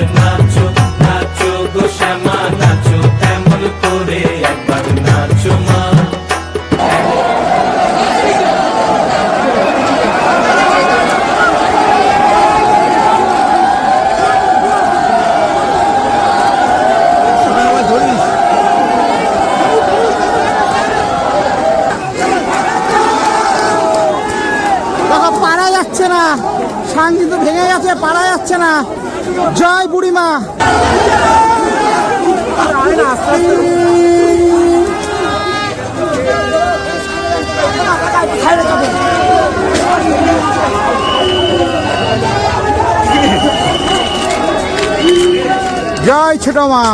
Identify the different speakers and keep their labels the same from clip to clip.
Speaker 1: Good. ছোট মা।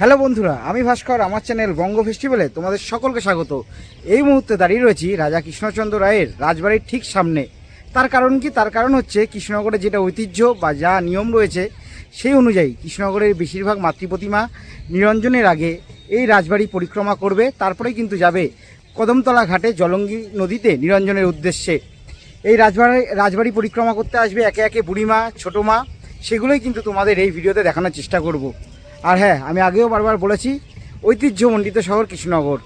Speaker 1: Hello বন্ধুরা, আমি ভাস্কর, আমার চ্যানেল বঙ্গ ফেস্টিভ্যালে তোমাদের সকলকে স্বাগত। এই মুহূর্তে দাঁড়িয়ে রয়েছি রাজা কৃষ্ণচন্দ্র রায়ের রাজবাড়ির ঠিক সামনে। তার কারণ কি? তার কারণ হচ্ছে কৃষ্ণনগরে যেটা ঐতিহ্য বা যা নিয়ম রয়েছে, সেই অনুযায়ী কৃষ্ণনগরের বেশিরভাগ মাতৃপ্রতিমা নিরঞ্জনের আগে এই রাজবাড়ি পরিক্রমা করবে, তারপরেই কিন্তু যাবে কদমতলা ঘাটে জলঙ্গি নদীতে নিরঞ্জনের উদ্দেশ্যে। এই রাজবাড়ি রাজবাড়ি পরিক্রমা করতে আসবে একে একে বুড়িমা ছোটো মা সেগুলোই কিন্তু তোমাদের এই ভিডিওতে দেখানোর চেষ্টা করব। আর হ্যাঁ আমি আগেও বারবার বলেছি, ঐতিহ্যমণ্ডিত শহর কৃষ্ণনগর।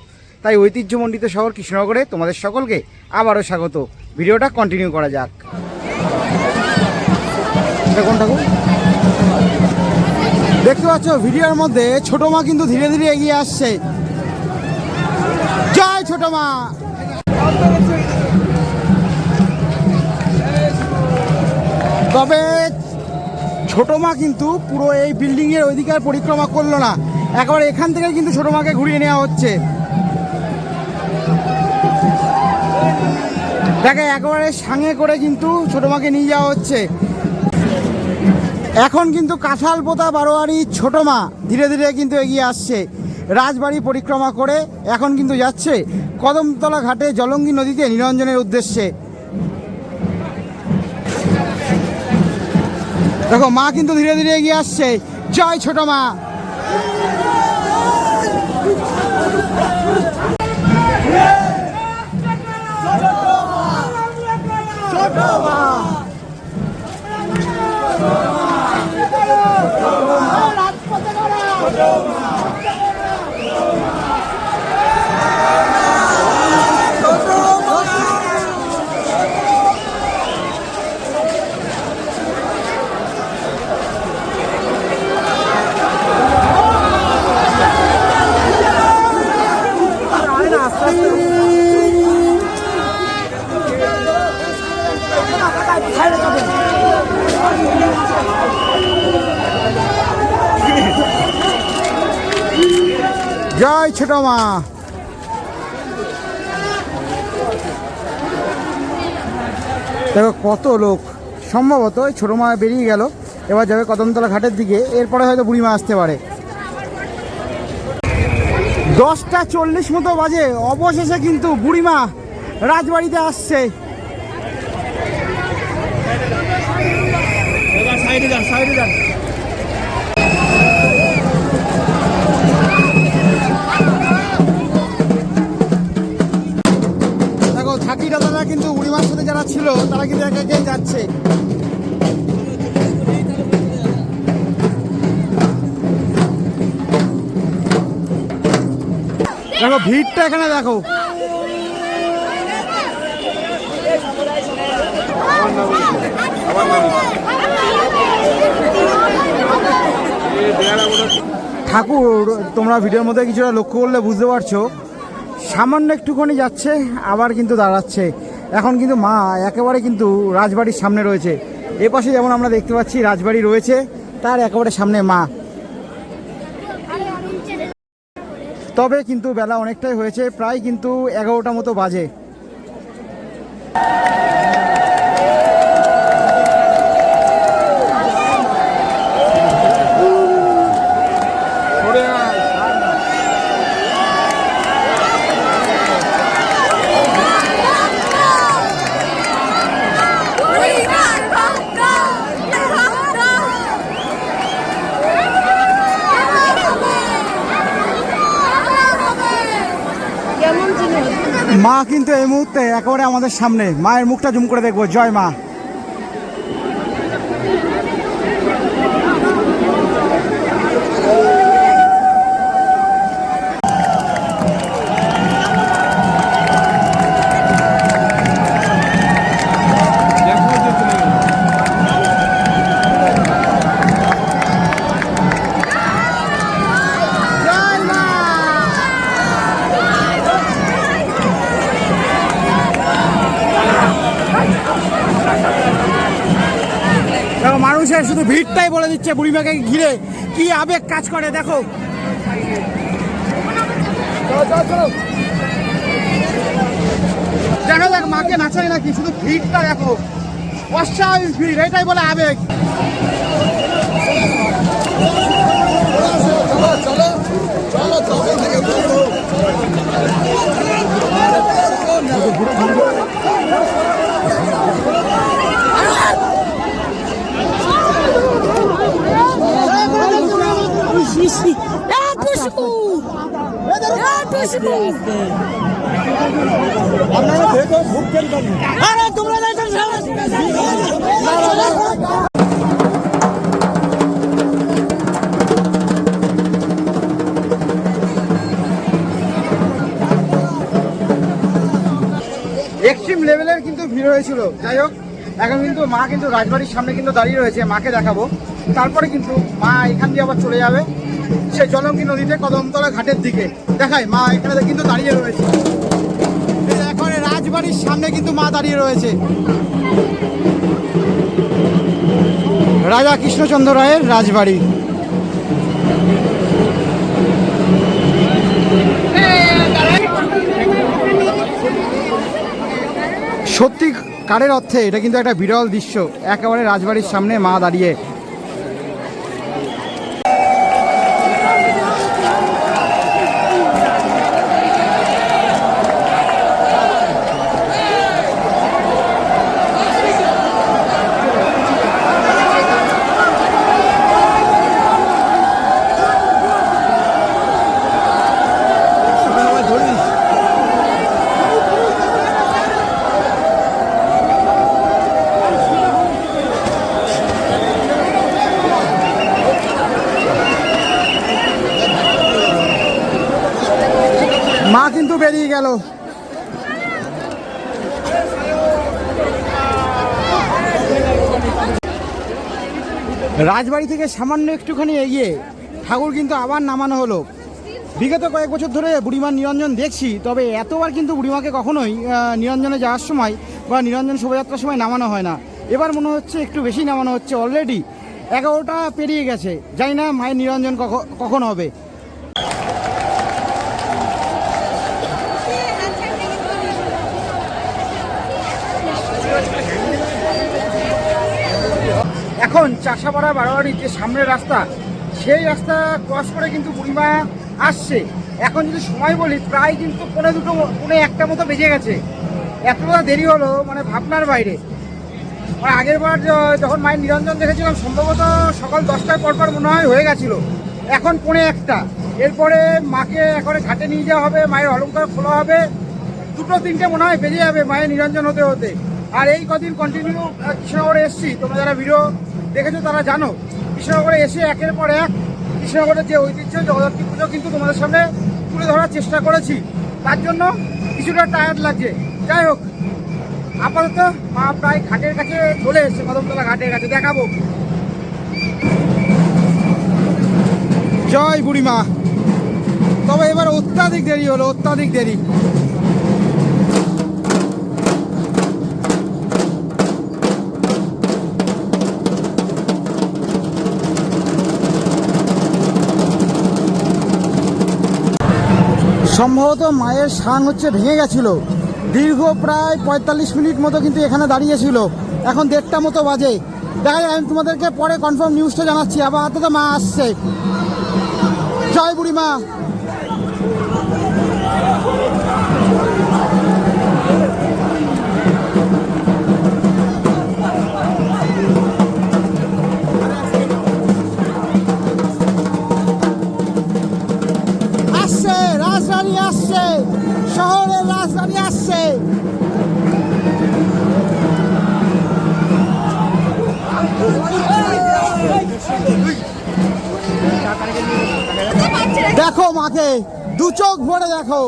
Speaker 1: তাই ঐতিহ্যমণ্ডিত শহর কৃষ্ণনগরে তোমাদের সকলকে আবারও স্বাগত। ভিডিওটা কন্টিনিউ করা যাক। দেখুন ঠাকুর? দেখতে পাচ্ছ, ভিডিওর মধ্যে ছোট মা কিন্তু ধীরে ধীরে এগিয়ে আসছে। জয় ছোট মা! তবে ছোট মা কিন্তু পুরো এই বিল্ডিং এর অধিকার পরিক্রমা করল না। একেবারে এখান থেকে কিন্তু ছোট মাকে ঘুরিয়ে নেওয়া হচ্ছে। দেখে একেবারে সাঙে করে কিন্তু ছোট মাকে নিয়ে যাওয়া হচ্ছে। এখন কিন্তু কাঁঠাল পোতা বারোয়ারি ছোট মা ধীরে ধীরে কিন্তু এগিয়ে আসছে। রাজবাড়ি পরিক্রমা করে এখন কিন্তু যাচ্ছে কদমতলা ঘাটে জলঙ্গি নদীতে নিরঞ্জনের উদ্দেশ্যে। দেখো, মা কিন্তু ধীরে ধীরে এগিয়ে আসছে। জয় ছোট মা। জয় ছোট মা। দেখো, কত লোক। সম্ভবত ওই ছোটো মা বেরিয়ে গেল, এবার যাবে কদমতলা ঘাটের দিকে। এরপরে হয়তো বুড়িমা আসতে পারে। দশটা চল্লিশ মতো বাজে। অবশেষে কিন্তু বুড়িমা রাজবাড়িতে আসছে। সাইডে যান সাইডে যান। ছিল, তারা কিন্তু একে একে যাচ্ছে। দেখো, ভিড়টা এখানে দেখো। ঠাকুর, তোমরা ভিডিওর মধ্যে কিছুটা লক্ষ্য করলে বুঝতে পারছ। সামান্য একটুখানি যাচ্ছে, আবার কিন্তু দাঁড়াচ্ছে। এখন কিন্তু মা একেবারে কিন্তু রাজবাড়ির সামনে রয়েছে। এ পাশে যেমন আমরা দেখতে পাচ্ছি রাজবাড়ি রয়েছে, তার একেবারে সামনে মা। তবে কিন্তু বেলা অনেকটাই হয়েছে, প্রায় কিন্তু এগারোটা মতো বাজে
Speaker 2: বুড়িমার ভক্ত ভক্ত কেমন জিনিস
Speaker 1: মা কিন্তু এই মুহূর্তে একেবারে আমাদের সামনে মায়ের মুখটা জুম করে দেখব। জয় মা। মানুষের শুধু ভিড়টাই বলে দিচ্ছে বুড়িমাকে ঘিরে। কি আবেগ কাজ করে দেখো। দেখো দেখ মাকে নাচাই নাকি শুধু ভিড়টা দেখো। অস্বাভাবিক ভিড় এটাই বলে আবেগ। এক্সট্রিম লেভেলের কিন্তু ভিড় হয়েছিল। যাই হোক, এখন কিন্তু মা কিন্তু রাজবাড়ির সামনে কিন্তু দাঁড়িয়ে রয়েছে, মাকে দেখাবো। তারপরে কিন্তু মা এখান দিয়ে আবার চলে যাবে। সে জলঙ্গি নদীতে কদমতলা ঘাটের দিকে। দেখায় মা এখানে কিন্তু দাঁড়িয়ে রয়েছে। এখন রাজবাড়ির সামনে কিন্তু মা দাঁড়িয়ে রয়েছে। রাজা কৃষ্ণচন্দ্র রায়ের রাজবাড়ি। সত্যি কারের অর্থে এটা কিন্তু একটা বিরল দৃশ্য। একেবারে রাজবাড়ির সামনে মা দাঁড়িয়ে মা কিন্তু বেরিয়ে গেল রাজবাড়ি থেকে সামান্য একটুখানি এগিয়ে ঠাকুর কিন্তু আবার নামানো হলো। বিগত কয়েক বছর ধরে বুড়িমার নিরঞ্জন দেখছি, তবে এতবার কিন্তু বুড়িমাকে কখনোই নিরঞ্জনে যাওয়ার সময় বা নিরঞ্জন শোভাযাত্রার সময় নামানো হয় না। এবার মনে হচ্ছে একটু বেশি নামানো হচ্ছে অলরেডি এগারোটা পেরিয়ে গেছে। যাই না মায়ের নিরঞ্জন কখ- কখন হবে। এখন চাষাপাড়া বারোয়ারির যে সামনের রাস্তা, সেই রাস্তা ক্রস করে কিন্তু বুড়িমা আসছে। এখন যদি সময় বলি, প্রায় কিন্তু পৌনে দুটো, পৌনে একটা মতো বেজে গেছে। এতটা দেরি হলো মানে ভাবনার বাইরে। মানে আগের বার যখন মায়ের নিরঞ্জন দেখেছিলাম, সম্ভবত সকাল দশটার পর পর মনে হয় হয়ে গেছিল। এখন পৌনে একটা। এরপরে মাকে এখন ঘাটে নিয়ে যাওয়া হবে, মায়ের অলঙ্কার খোলা হবে। দুটো তিনটে মনে হয় বেজে যাবে মায়ের নিরঞ্জন হতে হতে। আর এই কদিন কন্টিনিউ কৃষ্ণনগরে এসছি। তোমরা যারা ভিডিও দেখেছ তারা জানো। কৃষ্ণনগরে এসে একের পর এক কৃষ্ণনগরের যে ঐতিহ্য, জগদ্ধাত্রী পুজো কিন্তু তোমাদের সামনে তুলে ধরার চেষ্টা করেছি। তার জন্য কিছুটা টায়ার্ড লাগছে। যাই হোক, আপাতত মা প্রায় ঘাটের কাছে চলে এসছে, কদমতলা ঘাটের কাছে। দেখাবো। জয় বুড়িমা। তবে এবার অত্যাধিক দেরি হলো, অত্যাধিক দেরি। সম্ভবত মায়ের সাং হচ্ছে ভেঙে গেছিল। দীর্ঘ প্রায় পঁয়তাল্লিশ মিনিট মতো কিন্তু এখানে দাঁড়িয়েছিল এখন দেড়টা মতো বাজে। দেখা যায় আমি তোমাদেরকে পরে কনফার্ম নিউজটা জানাচ্ছি। আবার তো মা আসছে। জয় বুড়ি মা। শহরের রাজধানী আসছে। দেখো মাকে দু চোখ ভরে দেখো।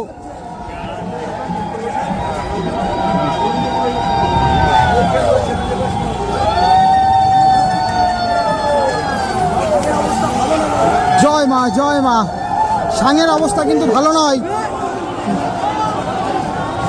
Speaker 1: জয় মা জয় মা। সাঙের অবস্থা কিন্তু ভালো নয়।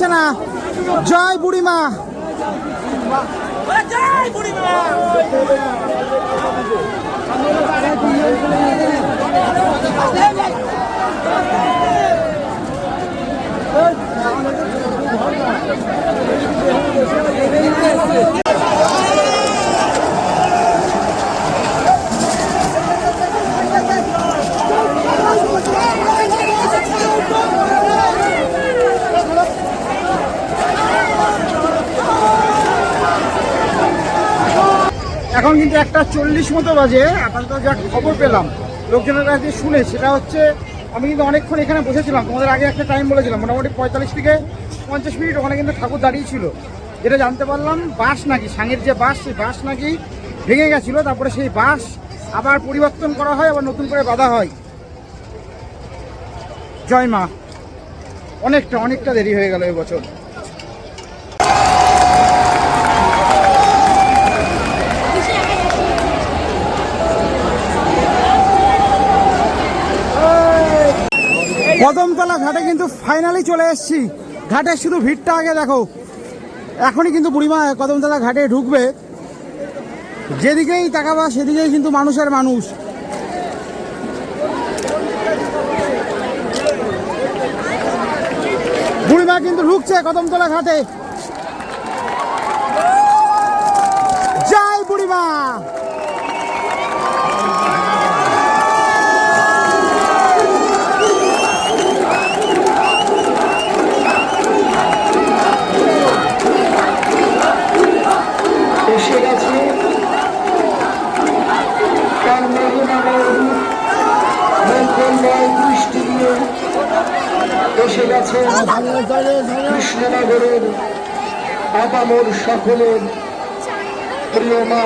Speaker 1: যাচ্ছে না? জয় বুড়িমা। এখন কিন্তু একটা চল্লিশ মতো বাজে, আপাতত যা খবর পেলাম, লোকজনের কাছে দিয়ে শুনে, সেটা হচ্ছে আমি কিন্তু অনেকক্ষণ এখানে বসেছিলাম, তোমাদের আগে একটা টাইম বলেছিলাম, মোটামুটি পঁয়তাল্লিশ থেকে পঞ্চাশ মিনিট ওখানে কিন্তু ঠাকুর দাঁড়িয়ে ছিল। যেটা জানতে পারলাম বাস নাকি, সাঙের যে বাস সেই বাস নাকি ভেঙে গেছিল, তারপরে সেই বাস আবার পরিবর্তন করা হয়, আবার নতুন করে বাঁধা হয়। জয় মা। অনেকটা অনেকটা দেরি হয়ে গেল এবছর। কদমতলা ঘাটে কিন্তু ফাইনালি চলে এসেছি। ঘাটের শুধু ভিড়টা আগে দেখো। এখনই কিন্তু বুড়িমা কদমতলা ঘাটে ঢুকবে। যেদিকেই তাকাবা সেদিকেই কিন্তু মানুষের মানুষ। বুড়িমা কিন্তু ঢুকছে কদমতলা ঘাটে। জয় বুড়িমা
Speaker 3: এসে গেছে তার মেঘনাগর মঙ্গলময় দৃষ্টি দিয়ে এসে গেছে কৃষ্ণনগরের আপামর সকলের প্রিয় মা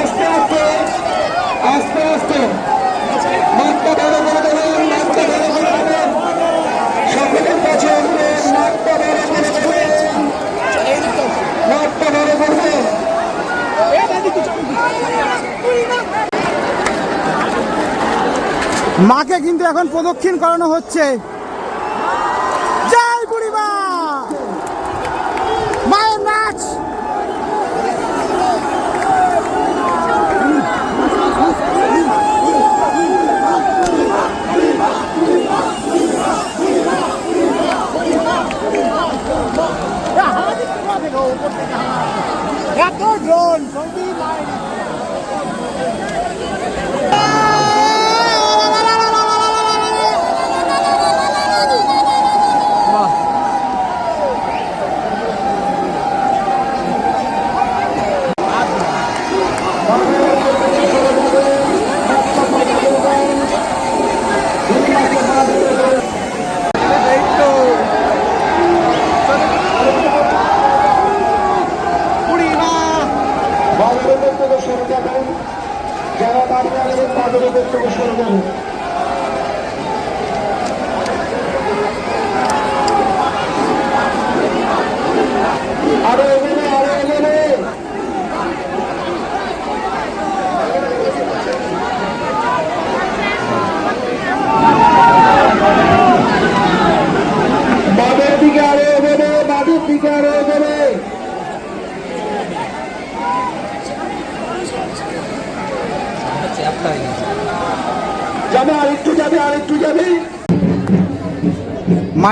Speaker 3: আস্তে আস্তে আস্তে আস্তে সকলের
Speaker 1: মাকে কিন্তু এখন প্রদক্ষিণ করানো হচ্ছে। Go, drone!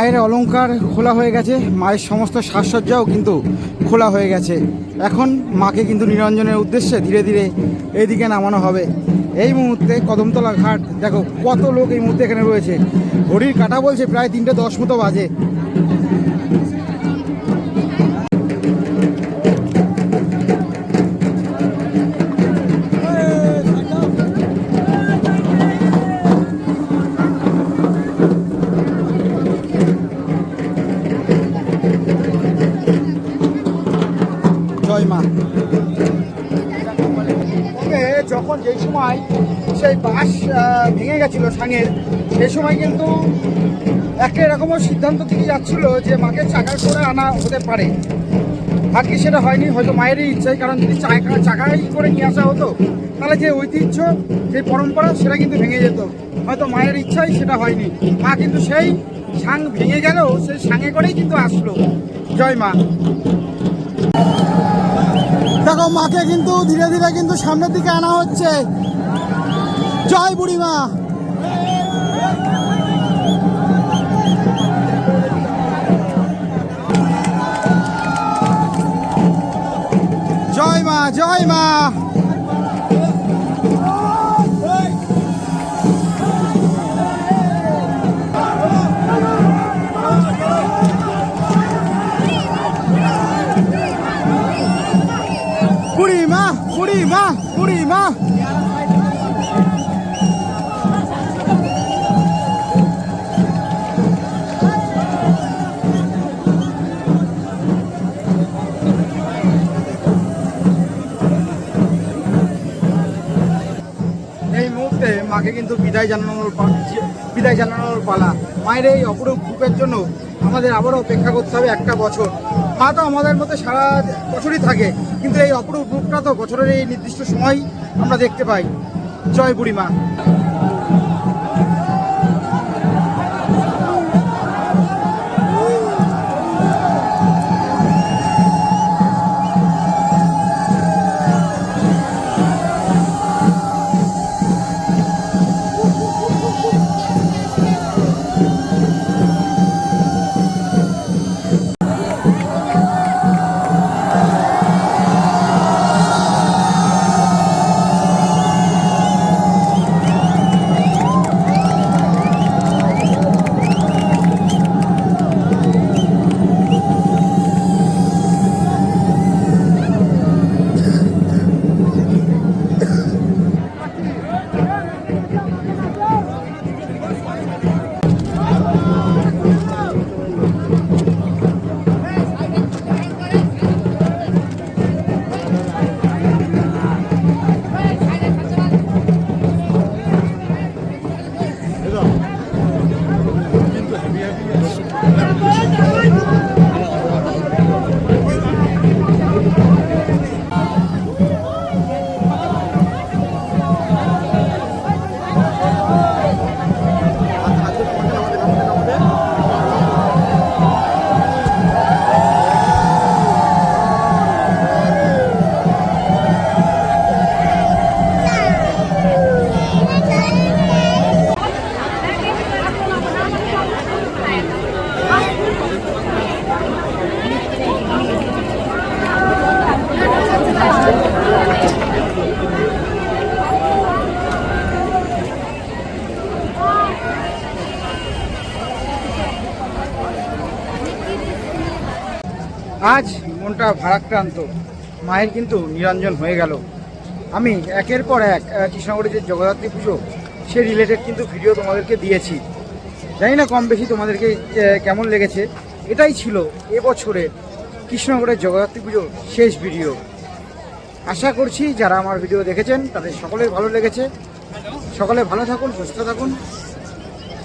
Speaker 1: মায়ের অলঙ্কার খোলা হয়ে গেছে, মায়ের সমস্ত সাজসজ্জাও কিন্তু খোলা হয়ে গেছে। এখন মাকে কিন্তু নিরঞ্জনের উদ্দেশ্যে ধীরে ধীরে এইদিকে নামানো হবে। এই মুহূর্তে কদমতলা ঘাট, দেখো কত লোক এই মুহূর্তে এখানে রয়েছে। ঘড়ির কাটা বলছে প্রায় তিনটে দশ মতো বাজে। সেই সময় কিন্তু একটা এরকমও সিদ্ধান্ত থেকে যাচ্ছিল যে মাকে চাকার করে আনা হতে পারে। ভাগ্যে সেটা হয়নি, হয়তো মায়েরই ইচ্ছাই, কারণ যদি চাকা চাকাই করে নিয়ে আসা হতো, তাহলে যে ঐতিহ্য, যে পরম্পরা, সেটা কিন্তু ভেঙে যেত। হয়তো মায়ের ইচ্ছাই সেটা হয়নি। মা কিন্তু সেই সাং ভেঙে গেল সেই সাঙে করেই কিন্তু আসলো। জয় মা। দেখো, মাকে কিন্তু ধীরে ধীরে কিন্তু সামনের দিকে আনা হচ্ছে। জয় বুড়িমা মা জয় মা বিদায় জানানোর বিদায় জানানোর পালা। মায়ের এই অপরূপ রূপের জন্য আমাদের আবারও অপেক্ষা করতে হবে একটা বছর। মা তো আমাদের মধ্যে সারা বছরই থাকে, কিন্তু এই অপরূপ রূপটা তো বছরের এই নির্দিষ্ট সময় আমরা দেখতে পাই। জয় বুড়ি আজ মনটা ভারাক্রান্ত। মায়ের কিন্তু নিরঞ্জন হয়ে গেল। আমি একের পর এক আহ, কৃষ্ণনগরের যে জগদ্ধাত্রী পুজো সে রিলেটেড কিন্তু ভিডিও তোমাদেরকে দিয়েছি। জানি না কম বেশি তোমাদেরকে কেমন লেগেছে। এটাই ছিল এবছরে কৃষ্ণনগরের জগদ্ধাত্রী পুজো শেষ ভিডিও আশা করছি যারা আমার ভিডিও দেখেছেন তাদের সকলের ভালো লেগেছে। সকলে ভালো থাকুন সুস্থ থাকুন।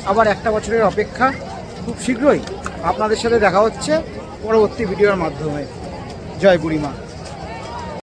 Speaker 1: আবার একটা বছরের অপেক্ষা। খুব শীঘ্রই আপনাদের সাথে দেখা হচ্ছে। পরবর্তী ভিডিওর মাধ্যমে। জয় বুড়িমা।